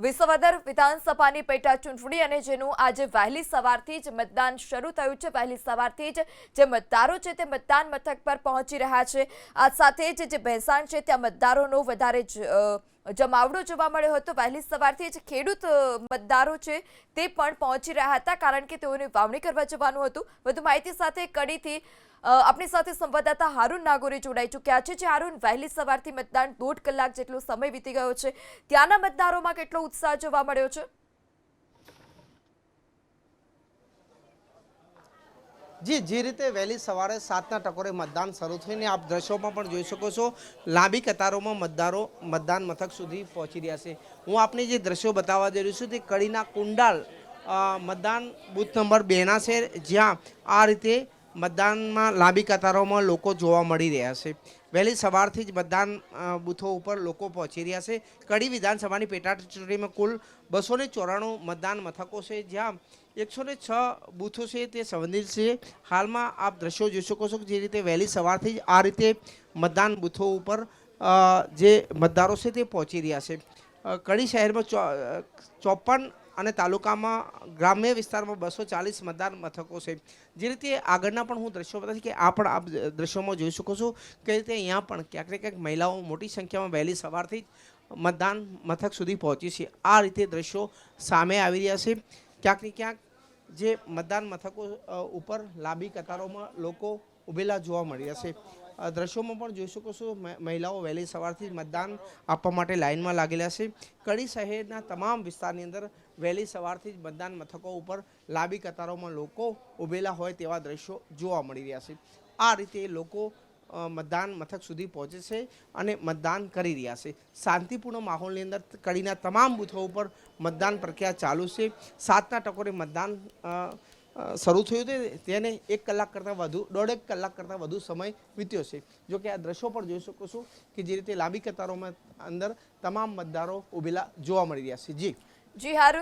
વિસાવદર વિધાનસભાની પેટા ચૂંટણી અને જેનું આજે વહેલી સવારથી જ મતદાન શરૂ થયું છે. વહેલી સવારથી જ જે મતદારો છે તે મતદાન મથક પર પહોંચી રહ્યા છે. આ સાથે જ જે ભેંસાણ છે ત્યાં મતદારોનો વધારે જ, જમાવડો જોવા મળ્યો હતો. વહેલી સવારથી જ ખેડૂત મતદારો છે તે પણ પહોંચી રહ્યા હતા કારણ કે તેઓને વાવણી કરવા જવાનું હતું. વધુ માહિતી સાથે કડીથી આપણી સાથે સંવાદદાતા હારૂન નાગોરે જોડાઈ ચૂક્યા છે. જે હારૂન, વહેલી સવારથી મતદાન દોઢ કલાક જેટલો સમય વીતી ગયો છે. ત્યાંના મતદારોમાં કેટલો ઉત્સાહ જોવા મળ્યો છે? જી, જે રીતે વહેલી સવારે સાતના ટકોરે મતદાન શરૂ થઈને આપ દ્રશ્યોમાં પણ જોઈ શકો છો, લાંબી કતારોમાં મતદારો, મતદાન મથક સુધી પહોંચી રહ્યા છે. હું આપને જે દ્રશ્યો બતાવવા જઈ રહ્યો છું તે કડીના કુંડાલ મતદાન બૂથ નંબર બેના છે, જ્યાં આ રીતે મતદાનમાં લાંબી કતારોમાં લોકો જોવા મળી રહ્યા છે. વહેલી સવારથી જ મતદાન બૂથો ઉપર લોકો પહોંચી રહ્યા છે. કડી વિધાનસભાની પેટા ચૂંટણીમાં કુલ બસો ચોરાણું મતદાન મથકો છે, જ્યાં એકસો ને છ બૂથો છે તે સંબંધિત છે. હાલમાં આપ દ્રશ્યો જોઈ શકો છો કે જે રીતે વહેલી સવારથી જ આ રીતે મતદાન બૂથો ઉપર જે મતદારો છે તે પહોંચી રહ્યા છે. કડી શહેરમાં ચોપન અને તાલુકામાં ગ્રામ્ય વિસ્તારમાં બસો ચાલીસ મતદાન મથકો છે. જે રીતે આગળના પણ હું દ્રશ્યો બતાવીશ કે આ પણ આપ દ્રશ્યોમાં જોઈ શકો છો કે રીતે અહીંયા પણ ક્યાંક ને ક્યાંક મહિલાઓ મોટી સંખ્યામાં વહેલી સવારથી મતદાન મથક સુધી પહોંચી છે. આ રીતે દ્રશ્યો સામે આવી રહ્યા છે. ક્યાંક ને ક્યાંક જે મતદાન મથકો ઉપર લાંબી કતારોમાં લોકો ઊભેલા જોવા મળી રહ્યા છે. દ્રશ્યોમાં પણ જોઈ શકો છો મહિલાઓ વહેલી સવારથી મતદાન આપવા માટે લાઇનમાં લાગેલા છે. કડી શહેરના તમામ વિસ્તારની અંદર વહેલી સવારથી જ મતદાન મથકો ઉપર લાંબી કતારોમાં લોકો ઊભેલા હોય તેવા દ્રશ્યો જોવા મળી રહ્યા છે. આ રીતે લોકો મતદાન મથક સુધી પહોંચે છે અને મતદાન કરી રહ્યા છે. શાંતિપૂર્ણ માહોલની અંદર કડીના તમામ બૂથો ઉપર મતદાન પ્રક્રિયા ચાલુ છે. સાતના ટકોરે મતદાન શરૂ થયું હતું તેને એક કલાક કરતાં વધુ, દોઢેક કલાક કરતાં વધુ સમય વીત્યો છે. જો કે આ દ્રશ્યો પણ જોઈ શકો છો કે જે રીતે લાંબી કતારોમાં અંદર તમામ મતદારો ઊભેલા જોવા મળી રહ્યા છે. જી. જી હારૂન